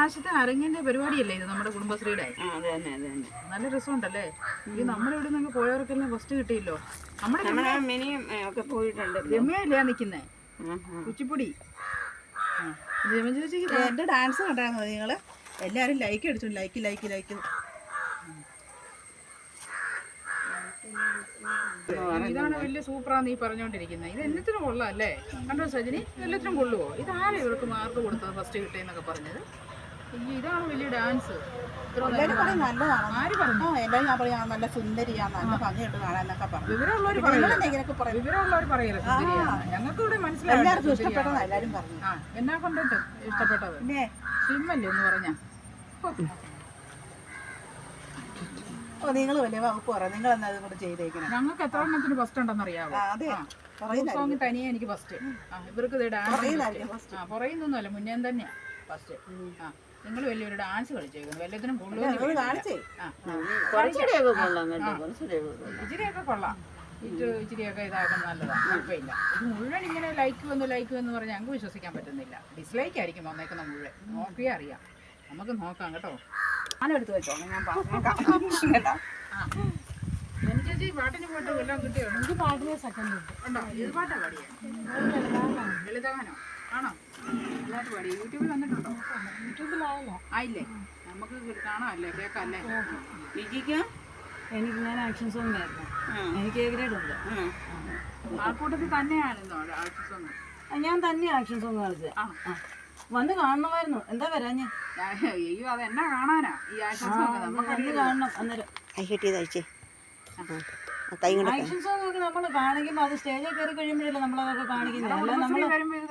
പ്രാവശ്യത്തെ അരങ്ങിന്റെ പരിപാടിയല്ലേ ഇത് നമ്മുടെ കുടുംബശ്രീയുടെ? നല്ല രസമുണ്ടല്ലേ? ഈ നമ്മുടെ ഇവിടെ നിന്ന് പോയവർക്കെല്ലാം ഫസ്റ്റ് കിട്ടിയല്ലോ. നമ്മുടെ നമ്മളെ മിനിയും ഒക്കെ പോയിട്ടുണ്ട് രമ്യല്ലേ നിക്കുന്നേ? കുച്ചിപ്പൊടി. ചേച്ചിക്ക് എന്റെ ഡാൻസ് കണ്ടായിരുന്നോ നിങ്ങൾ എല്ലാരും ലൈക്ക് അടിച്ചു ലൈക്ക് ലൈക്ക് ലൈക്ക് ഇതാണ് വലിയ സൂപ്പറാന്ന് നീ പറഞ്ഞോണ്ടിരിക്കുന്നത് ഇത് എല്ലാത്തിനും കൊള്ളാം അല്ലേ? കണ്ടോ സജിനി? എല്ലാത്തിനും കൊള്ളുവോ? ഇതാരാ ഇവർക്ക് മാർക്ക് കൊടുത്തത് ഫസ്റ്റ് കിട്ടിയെന്നൊക്കെ പറഞ്ഞത്? ഇതാണ് വലിയ ഡാൻസ് എല്ലാവരും പറയും നല്ലതാണ്. എല്ലാവരും ഞാൻ പറയാം നല്ല നല്ല ഭംഗിയുണ്ട് കാണാനൊക്കെ പറഞ്ഞു വിവരമുള്ളവർ പറയും? ഞങ്ങൾക്ക് ഇവിടെ മനസ്സിലായി. എല്ലാവർക്കും എല്ലാവരും പറഞ്ഞു എന്നാ കൊണ്ടിട്ട് ഇഷ്ടപ്പെട്ടത്. പിന്നെ? എന്ന് പറഞ്ഞാ? ഓ. നിങ്ങൾ വലിയ വകുപ്പ് പറ. നിങ്ങൾ എന്നാ അതും കൂടെ ചെയ്തേക്കണം? ഞങ്ങൾക്ക് എത്ര എണ്ണത്തിന് ഫസ്റ്റ് ഉണ്ടെന്ന് അറിയാമോ അതെ. സോങ് തനിയെ എനിക്ക് ഫസ്റ്റ് ഇവർക്ക് ഡാൻസ് പുറയുന്നൊന്നുമല്ല മുന്നേ തന്നെയാ ഫസ്റ്റ് ആ. നിങ്ങൾ വലിയൊരു ഡാൻസ് കളിച്ചേക്കുന്നു. വല്ലതിനും കേട്ടോ ഇച്ചിരിയൊക്കെ കൊള്ളാം. ഇത് ഇച്ചിരിയൊക്കെ ഇതാക്കുന്ന നല്ലതാണ് കുഴപ്പമില്ല. ഇത് മുഴുവൻ ഇങ്ങനെ ലൈക്ക് വന്നു ലൈക്ക് വന്ന് പറഞ്ഞാൽ ഞങ്ങൾക്ക് വിശ്വസിക്കാൻ പറ്റുന്നില്ല. ഡിസ്ലൈക്ക് ആയിരിക്കും വന്നേക്കുന്ന മുഴുവൻ. നോക്കിയേ അറിയാം. നമുക്ക് നോക്കാം കേട്ടോ. ഞാനെടുത്ത് വെച്ചോളാം ഞാൻ പറഞ്ഞേക്കാം കേട്ടോ. എനിക്ക് ചേച്ചി പാട്ടിന് പോയിട്ട് എല്ലാം കിട്ടിയോ? എനിക്ക് പാട്ടിലെ സെക്കൻഡ് ഉണ്ടോ. ഏത് പാട്ടാണ് പാടിയേ? ലളിതഗാനോ ആണോ? നല്ലതായിട്ട് പാടി. യൂട്യൂബിൽ വന്നിട്ടുണ്ടോ? യൂട്യൂബിലായല്ല. ആയില്ലേ? നമുക്ക് കി- കാണാമല്ലേ? കേൾക്കാമല്ലേ? വിജിക്കോ എനിക്ക് ഞാൻ ആക്ഷൻ സോങ് ആയിരുന്നു ആ. എനിക്ക് എ ഗ്രേഡ് ഉണ്ട്. ആ. ആൾക്കൂട്ടത്തിൽ തന്നെയാണെന്നോ ആർട്ടിസ്റ്റ് ഒന്ന് ആ, ഞാൻ തന്നെ ആക്ഷൻ സോങ് കളിച്ചത്. വന്ന് കാണണമായിരുന്നു. എന്താ വരാഞ്ഞ്? ഞാൻ- അയ്യോ അത് എന്നാ കാണാനാ? ഈ ആക്ഷൻ സോങ് നമുക്ക് കാണണം. അന്നേരം. ആക്ഷൻ സോങ് ഒക്കെ നമ്മൾ കാണിക്കുമ്പോൾ അത് സ്റ്റേജിൽ കയറി കഴിയുമ്പോഴല്ലേ നമ്മളതൊക്കെ കാണിക്കുന്നത് അല്ല നമ്മൾ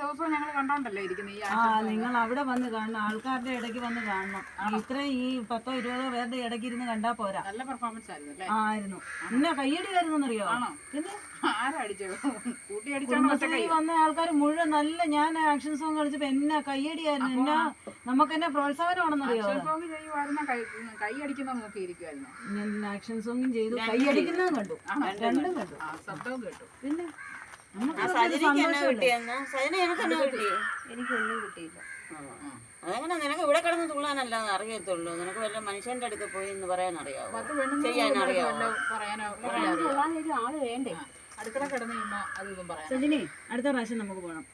ദിവസവും ഞങ്ങൾ കണ്ടോണ്ടല്ലേ ഇരിക്കുന്നത് ഈ ആ നിങ്ങൾ അവിടെ വന്ന് കാണണം. ആൾക്കാരുടെ ഇടയ്ക്ക് വന്ന് കാണണം. ഇത്രയും ഈ പത്തോ ഇരുപതോ പേരുടെ ഇടയ്ക്ക് ഇരുന്ന് കണ്ടാ പോരാ. നല്ല പെർഫോമൻസ് ആയിരുന്നു ആ ആയിരുന്നു. എന്നാ കയ്യടിയായിരുന്നു അറിയോ ആണോ? പിന്നെ? കുടുംബശ്രീ വന്ന ആൾക്കാർ മുഴുവൻ നല്ല ഞാൻ ആക്ഷൻ സോങ് കളിച്ചപ്പോ എന്നാ കൈയടിയായിരുന്നു എന്നാ നമുക്ക് എന്നെ പ്രോത്സാഹനമാണെന്നറിയോ? ആക്ഷൻ നോക്കിയിരിക്കുമായിരുന്നു സോങ്ങും ചെയ്തു. കൈയടിക്കുന്നതും കണ്ടു. രണ്ടും കണ്ടു. ശബ്ദവും കേട്ടു. പിന്നെ എനിക്കൊന്നും കിട്ടിയില്ല. അതെങ്ങനെ നിനക്ക് ഇവിടെ കിടന്ന് തുള്ളാനല്ലാതെ അറിയത്തുള്ളൂ. നിനക്ക് വല്ല മനുഷ്യന്റെ അടുത്ത് പോയി എന്ന് പറയാൻ അറിയാവോ ചെയ്യാൻ അറിയാവോ പറയാനോ? ആൾ വേണ്ടേ? അടുക്കള കിടന്ന് കഴിയുമ്പോ അത് ഇതും പറയാം. സജിനി അടുത്ത പ്രാവശ്യം നമുക്ക് പോകണം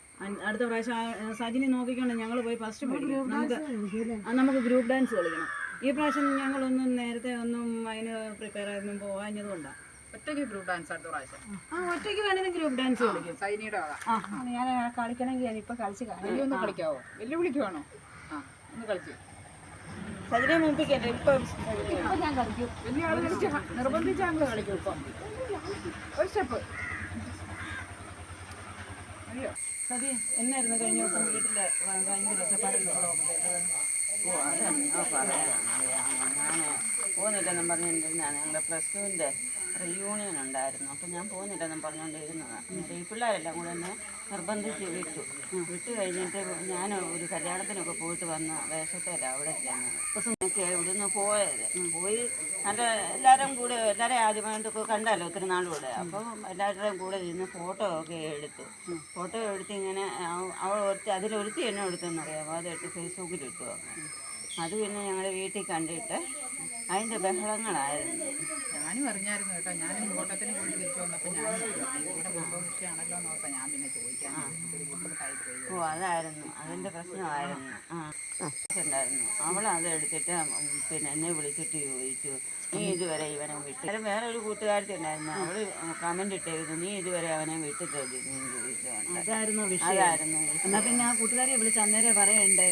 അടുത്ത പ്രാവശ്യം സജിനി നോക്കിക്കൊണ്ട് ഞങ്ങൾ പോയി ഫസ്റ്റ് മേടിക്കണം നമുക്ക് നമുക്ക് ഗ്രൂപ്പ് ഡാൻസ് കളിക്കണം. ഈ പ്രാവശ്യം ഞങ്ങളൊന്നും നേരത്തെ ഒന്നും അതിന് പ്രിപ്പയർ ആയിരുന്നു പോകാഞ്ഞത് കൊണ്ടാണ് ഒറ്റയ്ക്ക് ഗ്രൂപ്പ് ഡാൻസ് അടുത്ത പ്രാവശ്യം. ആ. ഒറ്റയ്ക്ക് വേണമെങ്കിൽ ഗ്രൂപ്പ് ഡാൻസ് കളിക്കും. സൈനിയുടെ ആ. ഞാൻ കളിക്കണമെങ്കിൽ ഞാനിപ്പോ കളിച്ച് കാണാം. കളിക്കാവോ? വെല്ലുവിളിക്കുവാണോ ആ ഒന്ന് കളിച്ച് സജനെ മുമ്പിക്കട്ടെ ഇപ്പൊ ഞാൻ കളിക്കും. ഇപ്പം. ഒരു സ്റ്റെപ്പ് അയ്യോ. എന്നായിരുന്നു കഴിഞ്ഞ ദിവസം വീട്ടിൽ ഭ- ഭയങ്കര കേട്ടത്? ഓ അതെന്നാ ഞങ്ങളുടെ പ്ലസ് ടുവിന്റെ റിയൂണിയൻ ഉണ്ടായിരുന്നു. അപ്പം ഞാൻ പോകുന്നില്ലെന്നും പറഞ്ഞുകൊണ്ടിരുന്നതാണ് എന്നിട്ട് ഈ പിള്ളേരെല്ലാം കൂടെ എന്നെ നിർബന്ധിച്ച് വിട്ടു. വിട്ട് കഴിഞ്ഞിട്ട് ഞാൻ ഒരു കല്യാണത്തിനൊക്കെ പോയിട്ട് വന്ന വേഷത്തിലാണ് അവിടെ ചെന്നത് ഒക്കെ ഇവിടുന്ന് പോയത്. പോയി നല്ല എല്ലാവരും കൂടെ എല്ലാവരെയും ആദ്യമായിട്ടൊക്കെ കണ്ടല്ലോ ഒത്തിരി നാളുകൂടെ അപ്പം എല്ലാവരുടെയും കൂടെ ഇരുന്ന് ഫോട്ടോ ഒക്കെ എടുത്തു. ഫോട്ടോ എടുത്ത് ഇങ്ങനെ അവൾ ഒരുത്തി അതിലൊരുത്തി എന്നെ എടുത്തെന്നറിയാമോ അതെടുത്ത് ഫേസ്ബുക്കിൽ ഇട്ടു. അങ്ങനെ അത് പിന്നെ ഞങ്ങൾ വീട്ടിൽ കണ്ടിട്ട് അതിന്റെ ബഹളങ്ങളായിരുന്നു. ഞാനും അറിഞ്ഞായിരുന്നു കേട്ടോ. ഞാനും കോട്ടയത്തിന് പോയി തിരിച്ചു വന്നപ്പോൾ ഞാനും അറിഞ്ഞു. ഇവിടെ കുടുംബ വിഷയമാണല്ലോ എന്ന് ഞാൻ പിന്നെ ചോദിക്കാൻ ഓ അതായിരുന്നു. അതിന്റെ പ്രശ്നമായിരുന്നു. ആ. ഉണ്ടായിരുന്നു. അവൾ അത് എടുത്തിട്ട് പിന്നെ എന്നെ വിളിച്ചിട്ട് ചോദിച്ചു നീ ഇതുവരെ ഇവനെ വിട്ടു വേറെ ഒരു കൂട്ടുകാരത്തി ഉണ്ടായിരുന്നു. അവൾ കമന്റ് ഇട്ടായിരുന്നു നീ ഇതുവരെ അവനെ വിട്ടു ചോദിച്ചു അതായിരുന്നു പിന്നെ ആ കൂട്ടുകാരിയെ വിളിച്ച് അന്നേരം പറയണ്ടേ?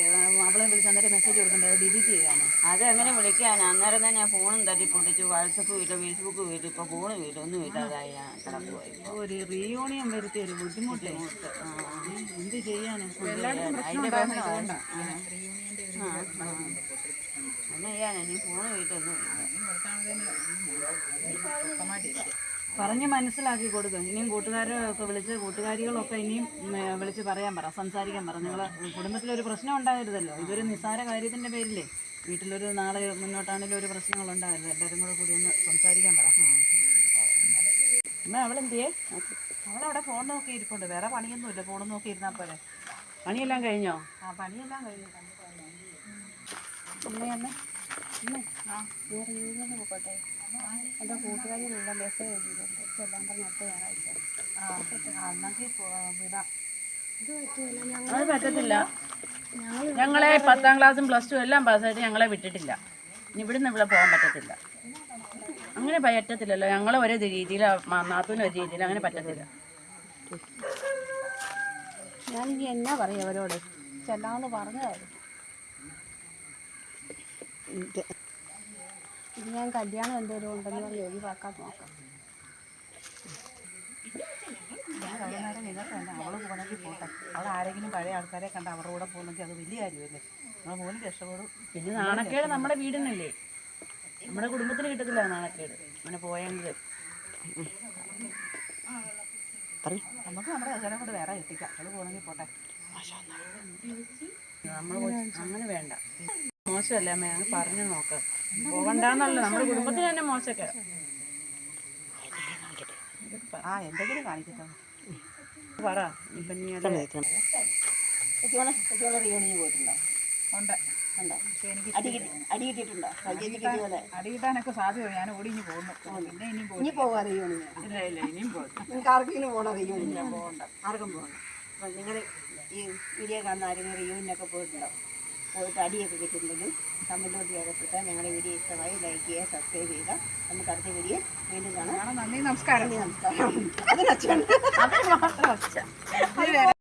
അവളെ വിളിച്ച് അന്നേരം മെസ്സേജ് കൊടുക്കണ്ടേ? ഡിലീറ്റ് ചെയ്യാനോ അതെങ്ങനെ വിളിക്കാൻ അന്നേരം തന്നെ ഞാൻ ഫോണും തട്ടി പൊട്ടിച്ചു വാട്സപ്പ് വീട്ടിൽ ഫേസ്ബുക്ക് വീട്ടിൽ ഇപ്പൊ ഫോൺ വീട്ടിൽ ഒന്നും കിടക്കുവായി ഒരു റീയൂണിയൻ വരുത്തിയ ഒരു ബുദ്ധിമുട്ടേ ആ, എന്ത് ചെയ്യാനും ഇപ്പോൾ ഒത്തിരി പ്രശ്നങ്ങൾ. എന്നാ ഇനി ഫോണും ഇല്ലൊന്നും ഇല്ല പറഞ്ഞ് മനസ്സിലാക്കി കൊടുക്കും. ഇനിയും കൂട്ടുകാരൊക്കെ വിളിച്ച് കൂട്ടുകാരികളൊക്കെ ഇനിയും വിളിച്ച് പറയാൻ പറ സംസാരിക്കാൻ പറ. നിങ്ങൾ കുടുംബത്തിലൊരു പ്രശ്നം ഉണ്ടാകരുതല്ലോ. ഇതൊരു നിസ്സാര കാര്യത്തിന്റെ പേരിലേ. വീട്ടിലൊരു നാളെ മുന്നോട്ടാണെങ്കിലും ഒരു പ്രശ്നങ്ങൾ ഉണ്ടാകരുത്. എല്ലാവരും കൂടെ കൂടി ഒന്ന് സംസാരിക്കാൻ പറ. അമ്മ അവളെന്തിയേ? അവളവിടെ ഫോൺ നോക്കി ഇരിപ്പുണ്ട്. വേറെ പണിയൊന്നുമില്ല. ഫോൺ നോക്കി ഇരുന്നാൽ പോലെ പണിയെല്ലാം കഴിഞ്ഞോ? ആ പണിയെല്ലാം കഴിഞ്ഞു. പിന്നെ ആ വേറെ പോകട്ടെ എന്റെ കൂട്ടുകാരിയിലുള്ള മെസ്സേജ് എഴുതിയിട്ടുണ്ട്. എല്ലാം പറഞ്ഞ് അടുത്ത ഞായറാഴ്ച വിടാം. അത് പറ്റത്തില്ല. ഞങ്ങളെ പത്താം ക്ലാസ്സും പ്ലസ് ടു എല്ലാം പാസ്സായിട്ട് ഞങ്ങളെ വിട്ടിട്ടില്ല. ഇനി ഇവിടുന്ന് ഇവിടെ പോകാൻ പറ്റത്തില്ല. അങ്ങനെ പറ്റത്തില്ലല്ലോ. ഞങ്ങളെ ഒരേ രീതിയിൽ നാത്തൂന് ഒരു രീതിയിൽ അങ്ങനെ പറ്റത്തില്ല. ഞാനിനി എന്നാ പറയും അവരോട്? ചെല്ലാമെന്ന് പറഞ്ഞതായിരുന്നു. ഇത് ഞാൻ കല്യാണം എന്തെങ്കിലും ഉണ്ടെന്ന് പറഞ്ഞ് ഒഴിവാക്കാൻ നോക്കാം. വൈകുന്നേരം ഇതൊക്കെ ഉണ്ട് അവൾ പോകണമെങ്കിൽ പോട്ടെ അവൾ ആരെങ്കിലും പഴയ ആൾക്കാരെ കണ്ട് അവരുടെ കൂടെ പോകുന്നെങ്കിൽ അത് വലിയ കാര്യമല്ലേ നമ്മളെ മോന് രക്ഷപ്പെടും പിന്നെ നാണക്കേട് നമ്മുടെ വീടിനല്ലേ. നമ്മുടെ കുടുംബത്തിന് കിട്ടത്തില്ല നാണക്കേട്. അങ്ങനെ പോയെങ്കിൽ നമുക്ക് നമ്മുടെ അച്ഛനെ കൂടെ വേറെ എത്തിക്കാം. അവൾ പോകണമെങ്കിൽ പോട്ടെ. നമ്മൾ അങ്ങനെ വേണ്ട. മോശമല്ലേ അമ്മ? അങ്ങ് പറഞ്ഞു നോക്ക്. പോകണ്ടെന്നല്ല നമ്മുടെ കുടുംബത്തിന് തന്നെ മോശമൊക്കെ. ആ എന്തെങ്കിലും കാണിക്കട്ടെ. പറ ഇപ്പം നീ റീയൂണിയൻ പോയിട്ടുണ്ടോ? ഉണ്ട്. അടി കിട്ടിയിട്ടുണ്ടോ? പരിചയത്തിൽ കിട്ടിയപോലെ അടി കിട്ടാനൊക്കെ സാധ്യത ഞാൻ ഓടിഞ്ഞ് പോകുന്നു. പിന്നെ ഇനിയും പോകും ഇനി പോവാ റീയൂണിയൻ ഇല്ല ഇല്ല ഇനിയും പോകും നിങ്ങൾക്ക് ആർക്കെങ്കിലും പോകണം റീയൂണിയൻ പോകണ്ട ആർക്കും പോകണ്ട അപ്പം നിങ്ങൾ ഈ വീഡിയോ കാണുന്ന ആരെങ്കിലും റീയൂണിയനൊക്കെ പോയിട്ടുണ്ടോ? പോയിട്ട് അടിയൊക്കെ കിട്ടുന്നുണ്ടെങ്കിൽ കമ്മിലോട്ട് രേഖപ്പെടുത്താൻ ഞങ്ങളുടെ വീഡിയോ ഇഷ്ടമായി ലൈക്ക് ചെയ്യുക സബ്സ്ക്രൈബ് ചെയ്യുക. നമുക്ക് അടുത്ത വീഡിയോ വീണ്ടും കാണാം. നന്ദി നമസ്കാരം. നന്ദി നമസ്കാരം. അതിനച്ഛൻ അതിന് മാത്രം